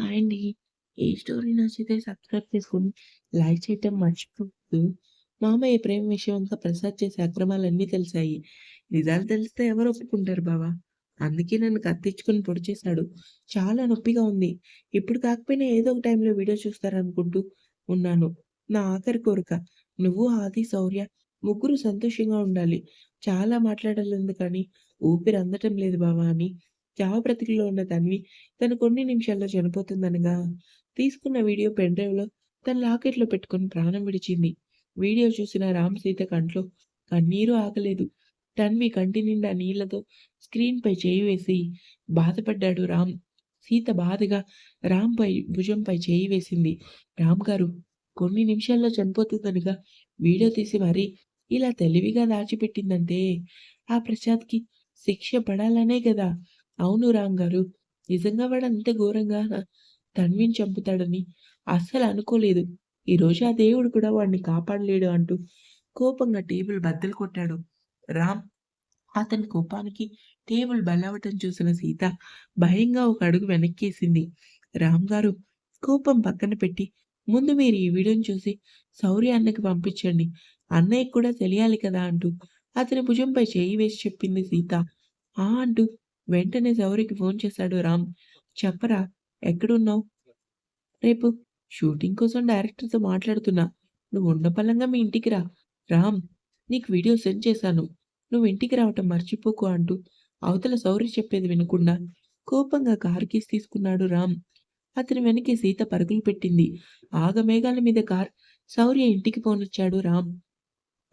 Hi అండి. ఈ story నచ్చితే సబ్స్క్రైబ్ చేసుకుని లైక్ చేయటం మర్చిపోద్దు మామయ్య ప్రేమ విషయంగా ప్రసాద్ చేసే అక్రమాలన్నీ తెలిసాయి. నిజాలు తెలిస్తే ఎవరు ఒప్పుకుంటారు బావా అందుకే నన్ను కత్తిచ్చుకొని పొడి చేశాడు. చాలా నొప్పిగా ఉంది. ఇప్పుడు కాకపోయినా ఏదో ఒక టైంలో వీడియో చూస్తారనుకుంటూ ఉన్నాను. నా ఆఖరి కోరిక. నువ్వు, ఆది, శౌర్య ముగ్గురు సంతోషంగా ఉండాలి. చాలా మాట్లాడలేదు కానీ ఊపిరి అందటం లేదు బావా అని చావు బ్రతుకులో ఉన్న తన్వి తను కొన్ని నిమిషాల్లో చనిపోతుందనగా తీసుకున్న వీడియో పెన్ డ్రైవ్‌లో తన లాకెట్‌లో పెట్టుకుని ప్రాణం విడిచింది. వీడియో చూసిన రామ్, సీత కంట్లో కన్నీరు ఆగలేదు. తన్వి కంటి నిండా నీళ్ళతో స్క్రీన్‌పై చేయి వేసి బాధపడ్డాడు రామ్. సీత బాధగా రామ్‌పై భుజంపై చేయి వేసింది. రామ్ గారు కొన్ని నిమిషాల్లో చనిపోతుందనగా వీడియో తీసి మరీ ఇలా తెలివిగా దాచిపెట్టిందంటే ఆ ప్రసాద్‌కి శిక్ష పడాలనే కదా అవును రామ్ గారు. నిజంగా వాడంత ఘోరంగా తన్విని చంపుతాడని అస్సలు అనుకోలేదు. ఈరోజు ఆ దేవుడు కూడా వాడిని కాపాడలేడు అంటూ కోపంగా టేబుల్ బద్దలు కొట్టాడు రామ్. అతని కోపానికి టేబుల్ బలవటం చూసిన సీత భయంగా ఒక అడుగు వెనక్కేసింది. రామ్ గారు కోపం పక్కన పెట్టి ముందు మీరు ఈ వీడియోని చూసి సౌర్య అన్నకి పంపించండి. అన్నయ్యకి కూడా తెలియాలి కదా అంటూ అతని భుజంపై చేయి వేసి చెప్పింది సీత. ఆ అంటూ వెంటనే శౌర్యకి ఫోన్ చేశాడు రామ్. చెప్పరా ఎక్కడున్నావు? రేపు షూటింగ్ కోసం డైరెక్టర్‌తో మాట్లాడుతున్నా. నువ్వు ఉన్న పల్లంగా మీ ఇంటికి రా. రామ్ నీకు వీడియో సెండ్ చేశాను. నువ్వు ఇంటికి రావటం మర్చిపోకు అంటూ అవతల సౌరి చెప్పేది వినకుండా కోపంగా కారు కీస్ తీసుకున్నాడు రామ్. అతని వెనకే సీత పరుగులు పెట్టింది. ఆగమేఘాల మీద కార్ సౌర్య ఇంటికి పోనొచ్చాడు రామ్.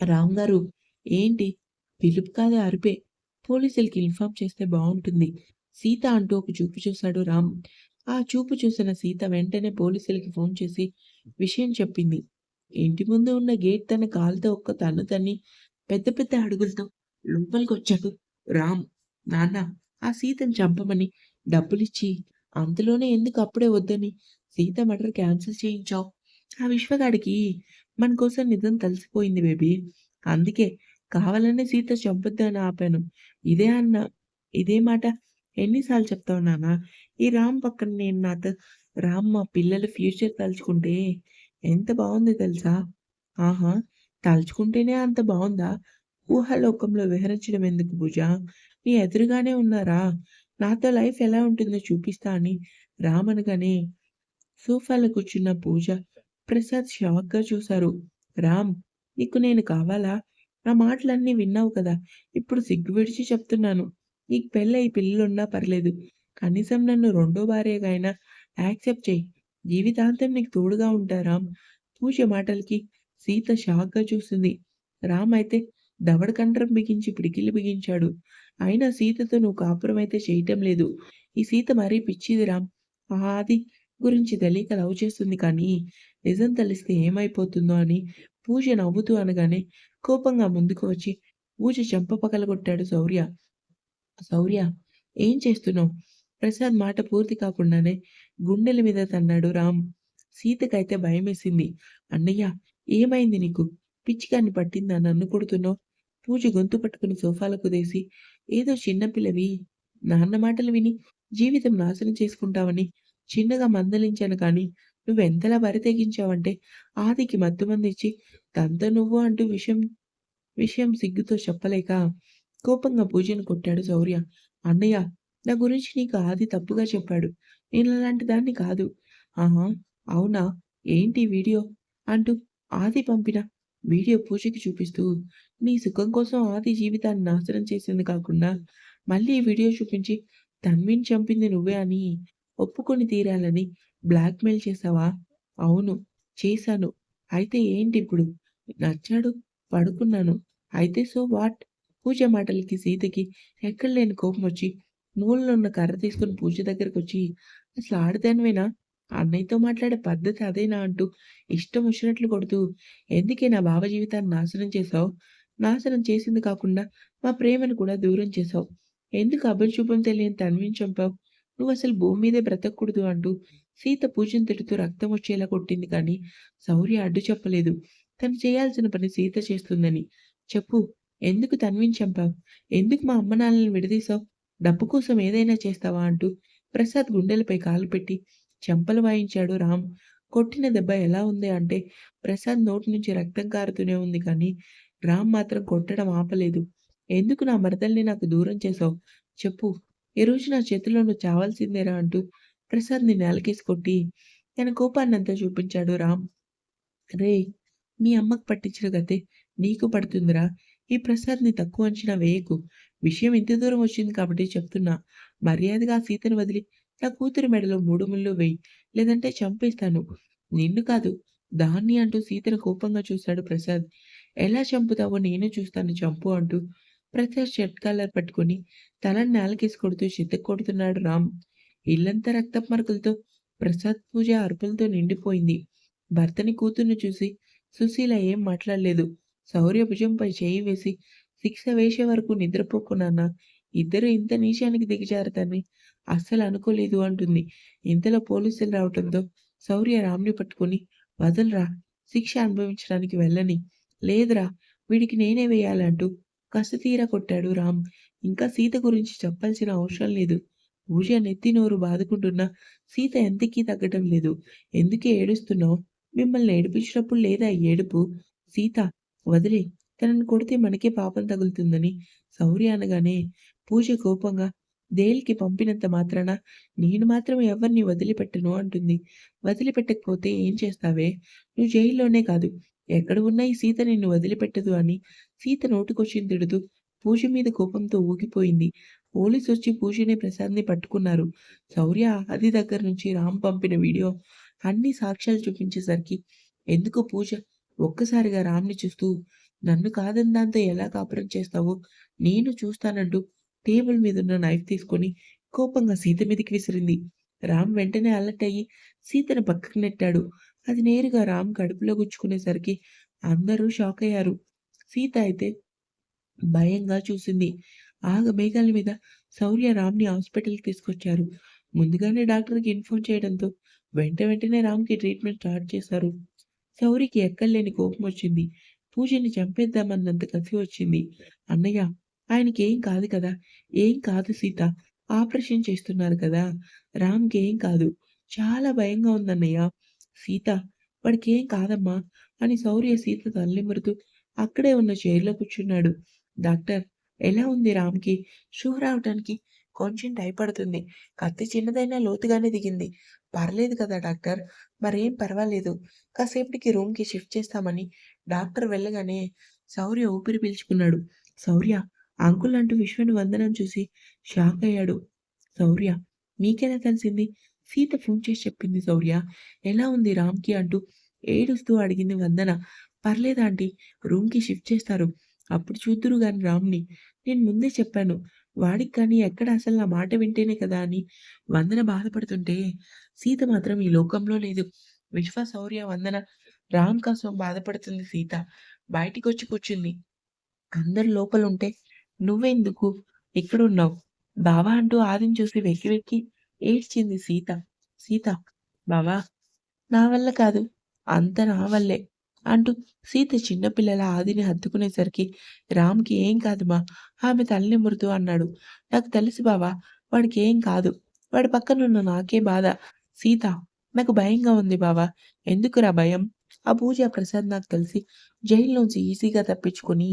రామ్ గారు ఏంటి? పిలుపు కాదే అరిపే పోలీసులకి ఇన్ఫార్మ్ చేస్తే బాగుంటుంది సీత అంటూ ఒక చూపు చూశాడు రామ్. ఆ చూపు చూసిన సీత వెంటనే పోలీసులకి ఫోన్ చేసి విషయం చెప్పింది. ఇంటి ముందు ఉన్న గేట్ తన కాలుతో ఒక్క తన్ను తన్ని పెద్ద పెద్ద అడుగులతో లోపలికొచ్చాడు రామ్. నాన్న ఆ సీతని చంపమని డబ్బులిచ్చి అంతలోనే ఎందుకు అప్పుడే వద్దని సీత మర్డర్ క్యాన్సిల్ చేయించావు? ఆ విశ్వగాడికి మన కోసం నిజం తలసిపోయింది బేబీ. అందుకే కావాలనే సీత చంపొద్దని ఆపాను. ఇదే అన్న ఇదే మాట ఎన్నిసార్లు చెప్తావు నాన్న? ఈ రామ్ పక్కన నేను నాతో రామ్ మా పిల్లల ఫ్యూచర్ తలుచుకుంటే ఎంత బాగుంది తెలుసా? ఆహా! తలుచుకుంటేనే అంత బాగుందా ఊహలోకంలో విహరించడం ఎందుకు పూజ? నీ ఎదురుగానే ఉన్నారా? నాతో లైఫ్ ఎలా ఉంటుందో చూపిస్తా అని రామనగానే సోఫాలో కూర్చున్న పూజ, ప్రసాద్ షాక్‌గా చూశారు. రామ్ నీకు నేను కావాలా? నా మాటలన్నీ విన్నావు కదా! ఇప్పుడు సిగ్గు విడిచి చెప్తున్నాను. నీకు పెళ్ళై పిల్లలున్నా పర్లేదు. కనీసం నన్ను రెండో భార్యగా అయినా యాక్సెప్ట్ చేయి జీవితాంతం నీకు తోడుగా ఉంటా రామ్. పూజ మాటలకి సీత షాక్‌గా చూసింది. రామ్ అయితే దవడ కంఠరం బిగించి పిడికిలు బిగించాడు. అయినా సీతతో నువ్వు కాపురం అయితే చేయటం లేదు. ఈ సీత మరీ పిచ్చిది రామ్. ఆది గురించి తెలియక లవ్ చేస్తుంది కానీ నిజం తెలిస్తే ఏమైపోతుందో అని పూజ నవ్వుతూ అనగానే కోపంగా ముందుకు వచ్చి పూజ చెంప పగలగొట్టాడు శౌర్య. శౌర్య ఏం చేస్తున్నావు? ప్రసాద్ మాట పూర్తి కాకుండానే గుండెల మీద తన్నాడు రామ్. సీతకైతే భయమేసింది. అన్నయ్య ఏమైంది నీకు? పిచ్చికాన్ని పట్టిందా నన్ను కొడుతున్నావు? పూజ గొంతు పట్టుకుని సోఫాలకు కుదేసి ఏదో చిన్నపిల్లవి నాన్న మాటలు విని జీవితం నాశనం చేసుకుంటావని చిన్నగా మందలించాను కానీ నువ్వెంతలా బరి తెగించావంటే ఆదికి మత్తుమందిచ్చి తనతో నువ్వు అంటూ విషయం విషయం సిగ్గుతో చెప్పలేక కోపంగా పూజను కొట్టాడు శౌర్య. అన్నయ్య నా గురించి నీకు ఆది తప్పుగా చెప్పాడు. నేను అలాంటి దాన్ని కాదు. ఆహా! అవునా? ఏంటి వీడియో? అంటూ ఆది పంపిన వీడియో పూజకి చూపిస్తూ నీ సుఖం కోసం ఆది జీవితాన్ని నాశనం చేసింది కాకుండా మళ్ళీ వీడియో చూపించి తన్విని చంపింది నువ్వే అని ఒప్పుకొని తీరాలని బ్లాక్‌మెయిల్ చేశావా? అవును. చేశాను. అయితే ఏంటి ఇప్పుడు నచ్చాడు. పడుకున్నాను. అయితే సో వాట్? పూజ మాటలకి సీతకి ఎక్కడలేని కోపం వచ్చి ఉన్న కర్ర తీసుకొని పూజ దగ్గరకొచ్చి అసలు ఆడదానివేనా? అన్నయ్యతో మాట్లాడే పద్ధతి అదేనా అంటూ ఇష్టం వచ్చినట్లు కొడుతూ ఎందుకే నా బావ జీవితాన్ని నాశనం చేశావు? నాశనం చేసింది కాకుండా మా ప్రేమను కూడా దూరం చేశావు. ఎందుకు అభంశుభం తెలియని తన్విని చంపావు? నువ్వు అసలు భూమి మీదే బ్రతకూడదు అంటూ సీత పూజను తిడుతూ రక్తం వచ్చేలా కొట్టింది కానీ శౌర్య అడ్డు చెప్పలేదు. తను చేయాల్సిన పని సీత చేస్తుందని. చెప్పు ఎందుకు తన్విని చంపావు? ఎందుకు మా అమ్మ నాన్నలని విడదీశావు? డబ్బు కోసం ఏదైనా చేస్తావా? అంటూ ప్రసాద్ గుండెలపై కాలు పెట్టి చెంపలు వాయించాడు రామ్. కొట్టిన దెబ్బ ఎలా ఉంది అంటే ప్రసాద్ నోటి నుంచి రక్తం కారుతూనే ఉంది కానీ రామ్ మాత్రం కొట్టడం ఆపలేదు. ఎందుకు నా మరదల్ని నాకు దూరం చేశావు? చెప్పు. ఈరోజు నా చేతిలో నువ్వు చావాల్సిందేరా అంటూ ప్రసాద్‌ని నేలకేసి కొట్టి తన కోపాన్నంతా చూపించాడు రామ్. రేయ్! మీ అమ్మకు పట్టించిన గతే నీకు పడుతుందిరా! ఈ ప్రసాద్‌ని తక్కువ అంచనా వేయకు. విషయం ఇంత దూరం వచ్చింది కాబట్టి చెప్తున్నా. మర్యాదగా సీతను వదిలి నా కూతురి మెడలో మూడు ముళ్ళు వేయి లేదంటే చంపేస్తాను. నిన్ను కాదు దాన్ని అంటూ సీతను కోపంగా చూశాడు ప్రసాద్. ఎలా చంపుతావో నేను చూస్తాను చంపు అంటూ ప్రసాద్ షర్ట్ కాలర్ పట్టుకొని తలని నేలకేసి కొడుతూ చితక్కొడుతున్నాడు రామ్. ఇల్లంతా రక్తపు మరకలతో ప్రసాద్ పూజ అరుపులతో నిండిపోయింది. భర్తని కూతుర్ని చూసి సుశీల ఏం మాట్లాడలేదు. శౌర్య భుజంపై చేయి వేసి శిక్ష వేసే వరకు నిద్రపోకు ఇద్దరు ఇంత నీచానికి దిగజారతాన్ని అస్సలు అనుకోలేదు అంటుంది. ఇంతలో పోలీసులు రావటంతో శౌర్య రామ్‌ని పట్టుకొని వదలరా! శిక్ష అనుభవించడానికి వెళ్ళని. లేదురా! వీడికి నేనే వేయాలంటూ అంటూ కొట్టాడు రామ్. ఇంకా సీత గురించి చెప్పాల్సిన అవసరం లేదు. పూజ నెత్తి నోరు బాదుకుంటున్నా సీత ఎంతకీ తగ్గటం లేదు. ఎందుకే ఏడుస్తున్నావు? మిమ్మల్ని ఏడిపించినప్పుడు లేదా ఏడుపు? సీత వదిలే తనని కొడితే మనకే పాపం తగులుతుందని శౌర్య అనగానే పూజ కోపంగా దేల్కి పంపినంత మాత్రాన నేను మాత్రం ఎవరిని వదిలిపెట్టను అంటుంది. వదిలిపెట్టకపోతే ఏం చేస్తావే? నువ్వు జైల్లోనే కాదు ఎక్కడ ఉన్నా ఈ సీత నిన్ను వదిలిపెట్టదు అని సీత నోటికొచ్చింది తిడుతూ పూజ మీద కోపంతో ఊగిపోయింది. పోలీసొచ్చి పూజని, ప్రసాద్‌ని పట్టుకున్నారు. శౌర్య, అది దగ్గర నుంచి రామ్ పంపిన వీడియో అన్ని సాక్ష్యాలు చూపించేసరికి ఎందుకో పూజ ఒక్కసారిగా రామ్‌ని చూస్తూ నన్ను కాదని దాంతో ఎలా కాపురం చేస్తావో నేను చూస్తానంటూ టేబుల్ మీద ఉన్న నైఫ్ తీసుకొని కోపంగా సీత మీదకి విసిరింది. రామ్ వెంటనే అలర్ట్ అయ్యి సీతను పక్కకు నెట్టాడు. అది నేరుగా రామ్ కడుపులో గుచ్చుకునేసరికి అందరూ షాక్ అయ్యారు సీత అయితే భయంగా చూసింది. ఆగ మేఘాల మీద శౌర్య, రామ్‌ని హాస్పిటల్‌కి తీసుకొచ్చారు. ముందుగానే డాక్టర్‌కి ఇన్ఫార్మ్ చేయడంతో వెంట వెంటనే రామ్‌కి ట్రీట్మెంట్ స్టార్ట్ చేశారు. శౌరికి ఎక్కడలేని కోపమొచ్చింది. పూజని చంపేద్దామన్నంత కసి వచ్చింది. అన్నయ్య ఆయనకేం కాదు కదా! ఏం కాదు సీత. ఆపరేషన్ చేస్తున్నారు కదా! రామ్‌కేం కాదు. చాలా భయంగా ఉందన్నయ్య. సీత వాడికేం కాదమ్మా! అని శౌర్య సీత తల్లిమురుతూ అక్కడే ఉన్న చైర్‌లో కూర్చున్నాడు. డాక్టర్ ఎలా ఉంది రామ్‌కి? షుగర్ రావటానికి కొంచెం టైం పడుతుంది. కత్తి చిన్నదైనా లోతుగానే దిగింది. పర్లేదు కదా డాక్టర్! మరేం పర్వాలేదు. కాసేపటికి రూమ్‌కి షిఫ్ట్ చేస్తామని డాక్టర్ వెళ్ళగానే శౌర్య ఊపిరి పీల్చుకున్నాడు. శౌర్య అంకుల్ అంటూ విశ్వని వందనం చూసి షాక్ అయ్యాడు శౌర్య మీకేనా తెలిసింది? సీత ఫోన్ చేసి చెప్పింది శౌర్య. ఎలా ఉంది రామ్‌కి అంటూ ఏడుస్తూ అడిగింది వందన. పర్లేదు ఆంటీ రూమ్‌కి షిఫ్ట్ చేస్తారు. అప్పుడు చూద్దురు గాని రామ్‌ని. నేను ముందే చెప్పాను. వాడికి కానీ ఎక్కడ అసలు నా మాట వింటేనే కదా అని వందన బాధపడుతుంటే సీత మాత్రం ఈ లోకంలో లేదు. విశ్వ, శౌర్య, వందన రామ్ కోసం బాధపడుతుంది సీత. బయటికొచ్చి కూర్చుంది. లోపల ఉంటే నువ్వెందుకు ఇక్కడున్నావు? బావా అంటూ ఆదిని చూసి వెక్కి వెక్కి ఏడ్చింది సీత. సీత బావా! నా వల్ల కాదు. అంత నా వల్లే అంటూ సీత చిన్నపిల్లల ఆదిని హత్తుకునేసరికి రామ్‌కి ఏం కాదుమా ఆమె తలనిమురుతూ అన్నాడు. నాకు తెలుసు బావా! వాడికేం కాదు. వాడి పక్కనున్న నాకే బాధ. సీత నాకు భయంగా ఉంది బావా! ఎందుకురా భయం? ఆ పూజ, ప్రసాద్ నాకు తెలిసి జైల్లోంచి ఈజీగా తప్పించుకుని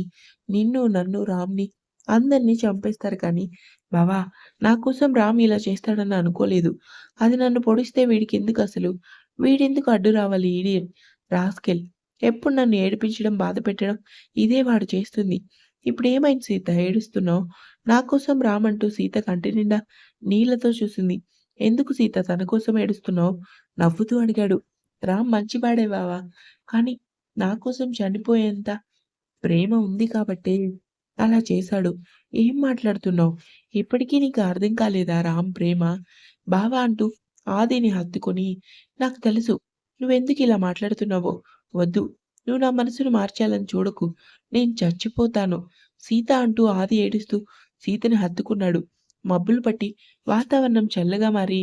నిన్ను, నన్ను, రామ్‌ని అందరిని చంపేస్తారు కానీ బావా! నా కోసం రామ్ ఇలా చేస్తాడని అనుకోలేదు. అది నన్ను పొడిస్తే వీడికెందుకసలు? వీడెందుకు అడ్డు రావాలి ఈడియన్ రాస్కెల్. ఎప్పుడు నన్ను ఏడిపించడం, బాధ పెట్టడం ఇదే వాడు చేస్తుంది. ఇప్పుడేమైంది సీత ఏడుస్తున్నావు? నా కోసం రామంటూ సీత కంటి నిండా నీళ్ళతో చూసింది. ఎందుకు సీత తన కోసం ఏడుస్తున్నావు? నవ్వుతూ అడిగాడు. రామ్ మంచివాడే బావా! కానీ నా కోసం చనిపోయేంత ప్రేమ ఉంది కాబట్టే అలా చేశాడు. ఏం మాట్లాడుతున్నావు? ఇప్పటికీ నీకు అర్థం కాలేదా రామ్ ప్రేమ? బావా అంటూ ఆదిని హత్తుకొని నాకు తెలుసు నువ్వెందుకు ఇలా మాట్లాడుతున్నావో. వద్దు. నువ్వు నా మనసును మార్చాలని చూడకు. నేను చచ్చిపోతాను. సీత అంటూ ఆది ఏడుస్తూ సీతని హత్తుకున్నాడు. మబ్బులు పట్టి వాతావరణం చల్లగా మారి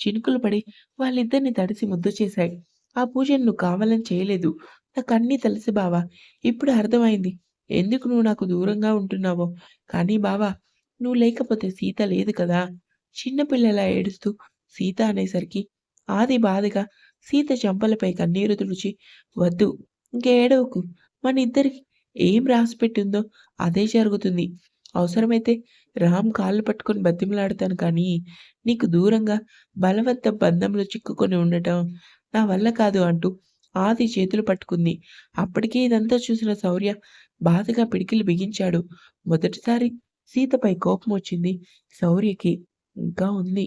చినుకులు పడి వాళ్ళిద్దరిని తడిసి ముద్ద చేశాయి. ఆ పూజను నువ్వు కావాలని చేయలేదు. నాకన్నీ తెలుసు బావా! ఇప్పుడు అర్థమైంది. ఎందుకు నువ్వు నాకు దూరంగా ఉంటున్నావో. కానీ బావా! నువ్వు లేకపోతే సీత లేదు కదా! చిన్నపిల్లలా ఏడుస్తూ సీత అనేసరికి ఆది బాధగా సీత చెంపలపై కన్నీరు తుడిచి వద్దు ఇంక మన ఇద్దరికి ఏం రాసిపెట్టిందో అదే జరుగుతుంది. అవసరమైతే రామ్ కాళ్ళు పట్టుకొని బతిమలాడతాను కానీ నీకు దూరంగా బలవంత బంధంలో చిక్కుకొని ఉండటం నా వల్ల కాదు అంటూ ఆది చేతులు పట్టుకుంది. అప్పటికే ఇదంతా చూసిన శౌర్య బాధగా పిడికిలు బిగించాడు. మొదటిసారి సీతపై కోపం వచ్చింది శౌర్యకి. ఇంకా ఉంది.